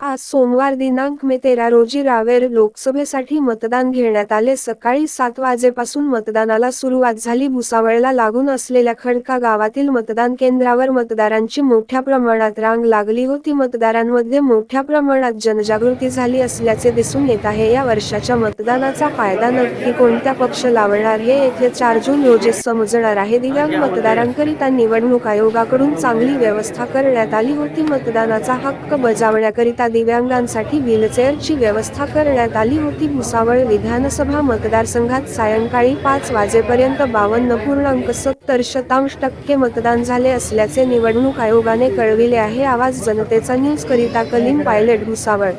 आज सोमवार दिनांक मे तेरा रोजी रावेर लोकसभेसाठी मतदान घेण्यात आले. सकाळी सात वाजेपासून मतदानाला सुरुवात झाली. भुसावळला लागून असलेल्या खडका गावातील मतदान केंद्रावर मतदारांची मोठ्या प्रमाणात रांग लागली होती. मतदारांमध्ये मोठ्या प्रमाणात जनजागृती झाली असल्याचे दिसून येत आहे. या वर्षाच्या मतदानाचा फायदा नक्की कोणत्या पक्ष लावणार हे येथे चार जून रोजी समजणार आहे. दिव्यांग मतदारांकरिता निवडणूक आयोगाकडून चांगली व्यवस्था करण्यात आली होती. मतदानाचा हक्क बजावण्याकरिता दिव्यांगांसाठी व्हीलचेअरची व्यवस्था करण्यात आली होती. भुसावळ विधानसभा मतदारसंघात सायंकाळी पाच वाजेपर्यंत बावन्न पूर्णांक सत्तर शतांश टक्के मतदान झाले असल्याचे निवडणूक आयोगाने कळविले आहे. आवाज जनतेचा न्यूज करिता कलीन पायलट भुसावळ